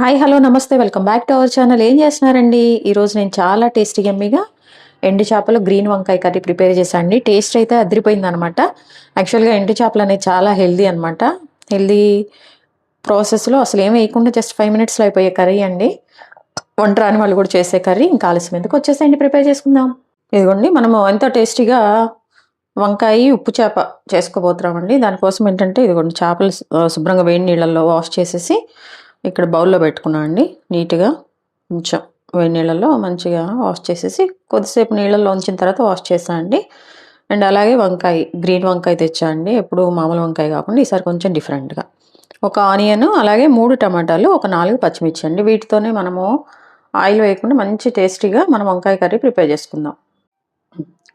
Hi hello నమస్తే welcome back to our channel. ఏం చేస్తున్నారండి? ఈరోజు నేను చాలా టేస్టీ గమ్మిగా ఎండు చేపలు గ్రీన్ వంకాయ కర్రీ ప్రిపేర్ చేశాను అండి. టేస్ట్ అయితే అదిరిపోయింది అనమాట యాక్చువల్గా ఎండు చేపలు అనేది చాలా హెల్దీ అనమాట. హెల్దీ ప్రాసెస్లో అసలు ఏం వేయకుండా జస్ట్ ఫైవ్ మినిట్స్లో అయిపోయే కర్రీ అండి. వంట రాని వాళ్ళు కూడా చేసే కర్రీ. ఇంకా ఆలస్యం ఎందుకు వచ్చేసేయండి ప్రిపేర్ చేసుకుందాం. ఇదిగోండి మనము ఎంత టేస్టీగా వంకాయ ఉప్పు చేప చేసుకోబోతున్నామండి. దానికోసం ఏంటంటే ఇదిగోండి చేపలు శుభ్రంగా వేడి నీళ్ళల్లో వాష్ చేసేసి ఇక్కడ బౌల్లో పెట్టుకున్నాను అండి. నీట్గా కొంచెం వేడి నీళ్ళల్లో మంచిగా వాష్ చేసేసి కొద్దిసేపు నీళ్ళల్లో ఉంచిన తర్వాత వాష్ చేసా అండి. అండ్ అలాగే వంకాయ గ్రీన్ వంకాయ తెచ్చా అండి. ఎప్పుడు మామూలు వంకాయ కాకుండా ఈసారి కొంచెం డిఫరెంట్గా. ఒక ఆనియన్ అలాగే మూడు టమాటాలు ఒక నాలుగు పచ్చిమిర్చి అండి. వీటితోనే మనము ఆయిల్ వేయకుండా మంచి టేస్టీగా మనం వంకాయ కర్రీ ప్రిపేర్ చేసుకుందాం.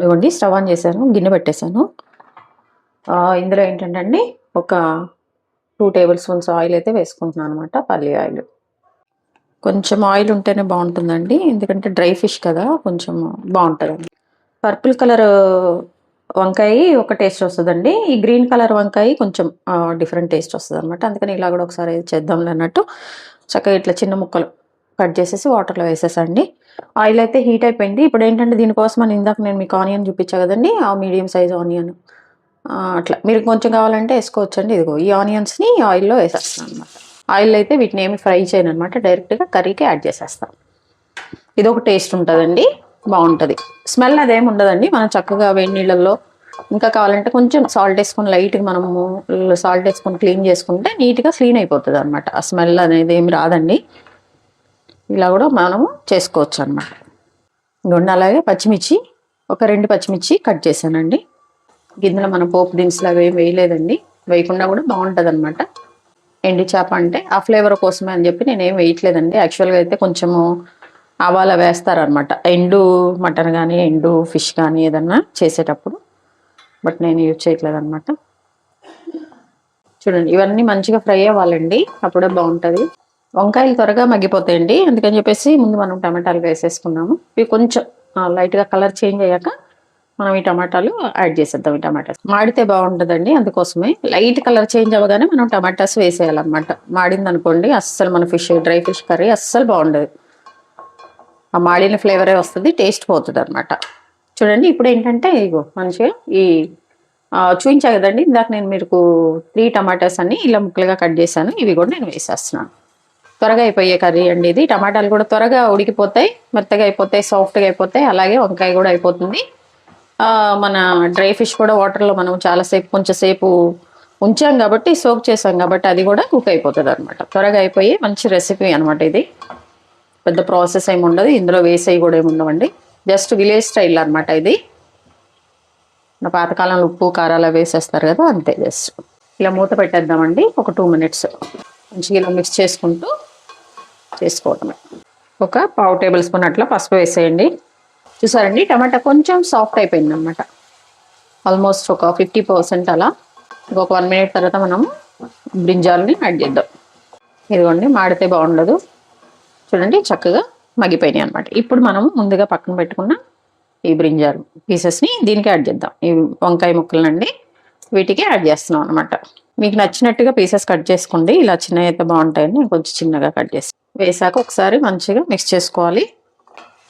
ఇవ్వండి స్టవ్ ఆన్ చేశాను గిన్నె పెట్టేశాను. ఇందులో ఏంటంటే అండి ఒక టూ టేబుల్ స్పూన్స్ ఆయిల్ అయితే వేసుకుంటున్నాను అనమాట పల్లి ఆయిల్. కొంచెం ఆయిల్ ఉంటేనే బాగుంటుందండి ఎందుకంటే డ్రై ఫిష్ కదా కొంచెం బాగుంటుందండి. పర్పుల్ కలర్ వంకాయ ఒక టేస్ట్ వస్తుందండి ఈ గ్రీన్ కలర్ వంకాయ కొంచెం డిఫరెంట్ టేస్ట్ వస్తుంది అనమాట అందుకని ఇలా కూడా ఒకసారి చేద్దాంలే అన్నట్టు. చక్కగా ఇట్లా చిన్న ముక్కలు కట్ చేసేసి వాటర్లో వేసేసండి. ఆయిల్ అయితే హీట్ అయిపోయింది. ఇప్పుడు ఏంటంటే దీనికోసం అని ఇందాక నేను మీకు ఆనియన్ చూపించా కదండి ఆ మీడియం సైజ్ ఆనియన్. అట్లా. మీరు కొంచెం కావాలంటే వేసుకోవచ్చండి. ఇదిగో ఈ ఆనియన్స్ని ఆయిల్లో వేసేస్తాను అనమాట ఆయిల్ అయితే వీటిని ఏమి ఫ్రై చేయను అనమాట డైరెక్ట్గా కర్రీకి యాడ్ చేసేస్తాను ఇది ఒక టేస్ట్ ఉంటుందండి. బాగుంటుంది. స్మెల్ అదేమి ఉండదండి. మనం చక్కగా వేడి నీళ్ళల్లో ఇంకా కావాలంటే కొంచెం సాల్ట్ వేసుకొని లైట్గా మనము సాల్ట్ వేసుకొని క్లీన్ చేసుకుంటే నీట్గా క్లీన్ అయిపోతుంది అనమాట ఆ స్మెల్ అనేది ఏమి రాదండి. ఇలా కూడా మనము చేసుకోవచ్చు అనమాట ఇంకొండి అలాగే పచ్చిమిర్చి ఒక రెండు పచ్చిమిర్చి కట్ చేశానండి. గిన్నెలో మనం పోపు దినుసులు అవి ఏం వేయలేదండి. వేయకుండా కూడా బాగుంటుంది అనమాట ఎండి చేప అంటే ఆ ఫ్లేవర్ కోసమే అని చెప్పి నేను ఏం వేయట్లేదండి. యాక్చువల్గా అయితే కొంచెము ఆవాల వేస్తారనమాట ఎండు మటన్ కానీ ఎండు ఫిష్ కానీ ఏదన్నా చేసేటప్పుడు. బట్ నేను యూజ్ చేయట్లేదు అనమాట చూడండి ఇవన్నీ మంచిగా ఫ్రై అవ్వాలండి. అప్పుడే బాగుంటుంది. వంకాయలు త్వరగా మగ్గిపోతాయండి. అందుకని చెప్పేసి ముందు మనం టమాటాలు వేసేసుకున్నాము. ఇవి కొంచెం లైట్గా కలర్ చేంజ్ అయ్యాక మనం ఈ టమాటాలు యాడ్ చేసేద్దాం ఈ టమాటాస్. మాడితే బాగుంటుందండి అందుకోసమే. లైట్ కలర్ చేంజ్ అవ్వగానే మనం టమాటాస్ వేసేయాలన్నమాట. మాడింది అనుకోండి అస్సలు మన ఫిష్ డ్రై ఫిష్ కర్రీ అస్సలు బాగుండదు. ఆ మాడిన ఫ్లేవరే వస్తుంది టేస్ట్ పోతుంది అనమాట చూడండి ఇప్పుడు ఏంటంటే ఇగో మంచిగా ఈ చూపించా కదండి ఇందాక నేను మీకు త్రీ టమాటాస్ అన్ని ఇలా ముక్కలుగా కట్ చేశాను ఇవి కూడా నేను వేసేస్తున్నాను. త్వరగా అయిపోయే కర్రీ అండి ఇది. టమాటాలు కూడా త్వరగా ఉడికిపోతాయి మెత్తగా అయిపోతాయి సాఫ్ట్గా అయిపోతాయి అలాగే వంకాయ కూడా అయిపోతుంది. మన డ్రై ఫిష్ కూడా వాటర్లో మనం చాలాసేపు కొంచెంసేపు ఉంచాం కాబట్టి సోక్ చేసాం కాబట్టి అది కూడా కుక్ అయిపోతుంది అనమాట త్వరగా అయిపోయి మంచి రెసిపీ అనమాట ఇది. పెద్ద ప్రాసెస్ ఏమి ఉండదు ఇందులో వేసేవి కూడా ఏమి ఉండవండి. జస్ట్ విలేజ్ స్టైల్ అనమాట ఇది. మన పాతకాలంలో ఉప్పు కారాలు వేసేస్తారు కదా అంతే జస్ట్. ఇలా మూత పెట్టేద్దామండి ఒక టూ మినిట్స్. మంచిగా ఇలా మిక్స్ చేసుకుంటూ చేసుకోవటమే ఒక పావు టేబుల్ స్పూన్ అట్లా పసుపు వేసేయండి. చూసారండి టమాటా కొంచెం సాఫ్ట్ అయిపోయింది అనమాట ఆల్మోస్ట్ ఒక ఫిఫ్టీ పర్సెంట్ అలా. ఇంకొక వన్ మినిట్ తర్వాత మనము బ్రింజాల్ని యాడ్ చేద్దాం. ఇదిగోండి మాడితే బాగుండదు. చూడండి చక్కగా మగ్గిపోయినాయి అనమాట ఇప్పుడు మనం ముందుగా పక్కన పెట్టుకున్న ఈ బ్రింజాల్ పీసెస్ని దీనికి యాడ్ చేద్దాం. ఈ వంకాయ ముక్కలనండి వీటికి యాడ్ చేస్తున్నాం అనమాట మీకు నచ్చినట్టుగా పీసెస్ కట్ చేసుకోండి. ఇలా చిన్నవి అయితే బాగుంటాయని కొంచెం చిన్నగా కట్ చేసి వేసాక ఒకసారి మంచిగా మిక్స్ చేసుకోవాలి.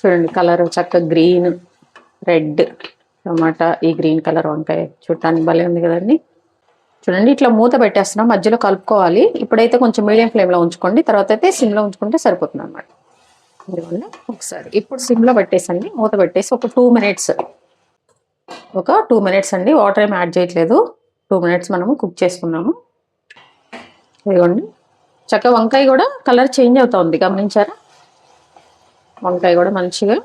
చూడండి కలర్ చక్కగా గ్రీన్ రెడ్ టమాటా ఈ గ్రీన్ కలర్ వంకాయ. చూడటానికి భలే ఉంది కదండి. చూడండి ఇట్లా మూత పెట్టేస్తున్నాం మధ్యలో కలుపుకోవాలి. ఇప్పుడైతే కొంచెం మీడియం ఫ్లేమ్లో ఉంచుకోండి తర్వాత అయితే సిమ్లో ఉంచుకుంటే సరిపోతుంది అనమాట ఇదిగోండి ఒకసారి ఇప్పుడు సిమ్లో పెట్టేసండి మూత పెట్టేసి ఒక టూ మినిట్స్. ఒక టూ మినిట్స్ అండి వాటర్ ఏం యాడ్ చేయట్లేదు. టూ మినిట్స్ మనము కుక్ చేసుకున్నాము. ఇదిగోండి చక్కగా వంకాయ కూడా కలర్ చేంజ్ అవుతుంది గమనించారా? వంకాయ కూడా మంచిగా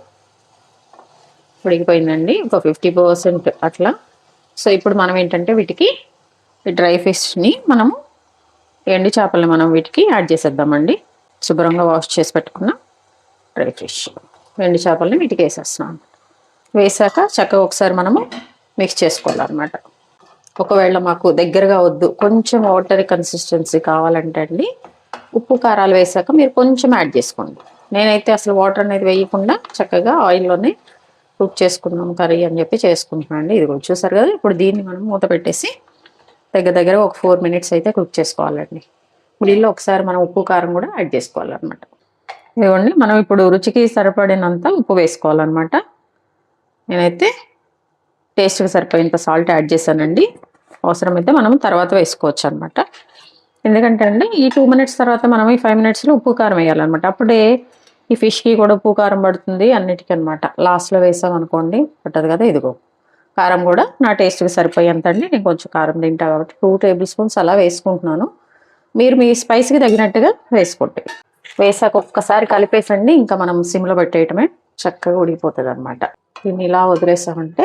ఉడికిపోయిందండి. ఒక ఫిఫ్టీ పర్సెంట్ అట్లా. సో ఇప్పుడు మనం ఏంటంటే వీటికి డ్రై ఫిష్ని మనము ఎండు చేపలను మనం వీటికి యాడ్ చేసేద్దామండి. శుభ్రంగా వాష్ చేసి పెట్టుకున్న డ్రై ఫిష్. ఎండు చేపలని వీటికి వేసేస్తున్నాం. వేసాక చక్కగా ఒకసారి మనము మిక్స్ చేసుకోవాలన్నమాట. ఒకవేళ మాకు దగ్గరగా వద్దు కొంచెం వాటర్ కన్సిస్టెన్సీ కావాలంటే అండి ఉప్పు కారాలు వేసాక మీరు కొంచెం యాడ్ చేసుకోండి. నేనైతే అసలు వాటర్ అనేది వేయకుండా చక్కగా ఆయిల్లోనే కుక్ చేసుకున్నాం కర్రీ అని చెప్పి చేసుకుంటున్నాను అండి. ఇది కూడా చూసారు కదా ఇప్పుడు దీన్ని మనం మూత పెట్టేసి దగ్గర దగ్గర ఒక ఫోర్ మినిట్స్ అయితే కుక్ చేసుకోవాలండి. దీనిలో ఒకసారి మనం ఉప్పు కారం కూడా యాడ్ చేసుకోవాలన్నమాట. ఇదిగోండి మనం ఇప్పుడు రుచికి సరిపడినంత ఉప్పు వేసుకోవాలన్నమాట. నేనైతే టేస్ట్కి సరిపోయేంత సాల్ట్ యాడ్ చేశానండి. అవసరమైతే మనం తర్వాత వేసుకోవచ్చు అనమాట ఎందుకంటే అండి ఈ టూ మినిట్స్ తర్వాత మనం ఈ ఫైవ్ మినిట్స్లో ఉప్పు కారం వేయాలన్నమాట. అప్పుడే ఈ ఫిష్కి కూడా ఉప్పు కారం పడుతుంది అన్నిటికీ అనమాట లాస్ట్లో వేసాం అనుకోండి పట్టదు కదా ఇదిగో. కారం కూడా నా టేస్ట్కి సరిపోయేంత అండి. నేను కొంచెం కారం తింటా కాబట్టి టూ టేబుల్ స్పూన్స్ అలా వేసుకుంటున్నాను. మీరు మీ స్పైస్కి తగినట్టుగా వేసుకోండి. వేసాక ఒక్కసారి కలిపేసండి ఇంకా మనం సిమ్లో పెట్టేయటమే చక్కగా ఉడికిపోతుంది అనమాట దీన్ని ఇలా వదిలేసామంటే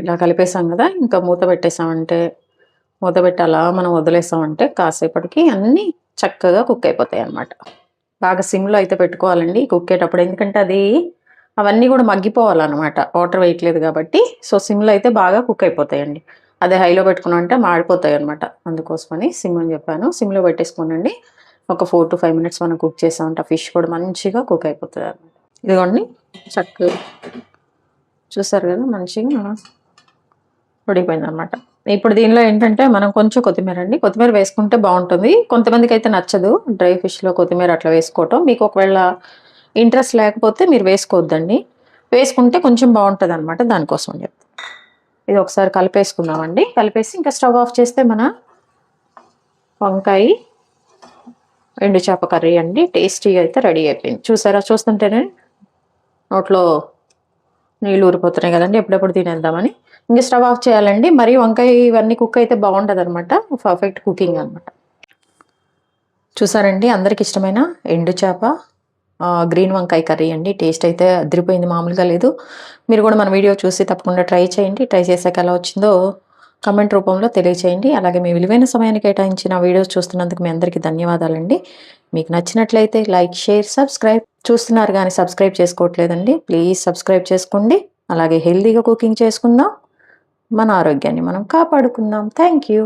ఇలా కలిపేసాం కదా ఇంకా మూత పెట్టేసామంటే మూత పెట్టి అలా మనం వదిలేసామంటే కాసేపటికి అన్నీ చక్కగా కుక్ అయిపోతాయి అన్నమాట బాగా సిమ్లో అయితే పెట్టుకోవాలండి కుక్కేటప్పుడు. ఎందుకంటే అది అవన్నీ కూడా మగ్గిపోవాలన్నమాట. వాటర్ వేయట్లేదు కాబట్టి. సో సిమ్లో అయితే బాగా కుక్ అయిపోతాయండి. అదే హైలో పెట్టుకున్నామంటే మాడిపోతాయి అనమాట అందుకోసమని సిమ్ అని చెప్పాను. సిమ్లో పెట్టేసుకోనండి. ఒక ఫోర్ టు ఫైవ్ మినిట్స్ మనం కుక్ చేసామంటే ఆ ఫిష్ కూడా మంచిగా కుక్ అయిపోతుంది అనమాట ఇదిగోండి. చక్కగా చూసారు కదా మంచిగా ఉడికిపోయింది అనమాట ఇప్పుడు దీనిలో ఏంటంటే మనం కొంచెం కొత్తిమీర అండి. కొత్తిమీర వేసుకుంటే బాగుంటుంది. కొంతమందికి అయితే నచ్చదు. డ్రై ఫిష్లో కొత్తిమీర అట్లా వేసుకోవటం. మీకు ఒకవేళ ఇంట్రెస్ట్ లేకపోతే మీరు వేసుకోవద్దండి. వేసుకుంటే కొంచెం బాగుంటుంది అనమాట దానికోసం చెప్తాను ఇది ఒకసారి కలిపేసుకుందామండి. కలిపేసి ఇంకా స్టవ్ ఆఫ్ చేస్తే మన వంకాయ ఎండు చేప కర్రీ అండి. టేస్టీగా అయితే రెడీ అయిపోయింది. చూసారా? చూస్తుంటేనే నోట్లో నీళ్ళు ఊరిపోతున్నాయి కదండి. ఎప్పుడెప్పుడు తినేద్దామని. ఇంకా స్టవ్ ఆఫ్ చేయాలండి. మరి వంకాయ ఇవన్నీ కుక్ అయితే బాగుంటుంది అనమాట పర్ఫెక్ట్ కుకింగ్ అనమాట చూసారండి? అందరికి ఇష్టమైన ఎండు చేప గ్రీన్ వంకాయ కర్రీ అండి. టేస్ట్ అయితే అదిరిపోయింది మామూలుగా లేదు. మీరు కూడా మన వీడియో చూసి తప్పకుండా ట్రై చేయండి. ట్రై చేసాక ఎలా వచ్చిందో కమెంట్ రూపంలో తెలియచేయండి. అలాగే మీ విలువైన సమయాన్ని కేటాయించిన వీడియోస్ చూస్తున్నందుకు మీ అందరికీ ధన్యవాదాలండి. మీకు నచ్చినట్లయితే లైక్ షేర్ సబ్స్క్రైబ్ చూస్తున్నారు కానీ సబ్స్క్రైబ్ చేసుకోవట్లేదండి. ప్లీజ్ సబ్స్క్రైబ్ చేసుకోండి. అలాగే హెల్తీగా కుకింగ్ చేసుకుందాం. మన ఆరోగ్యాన్ని మనం కాపాడుకుందాం. Thank you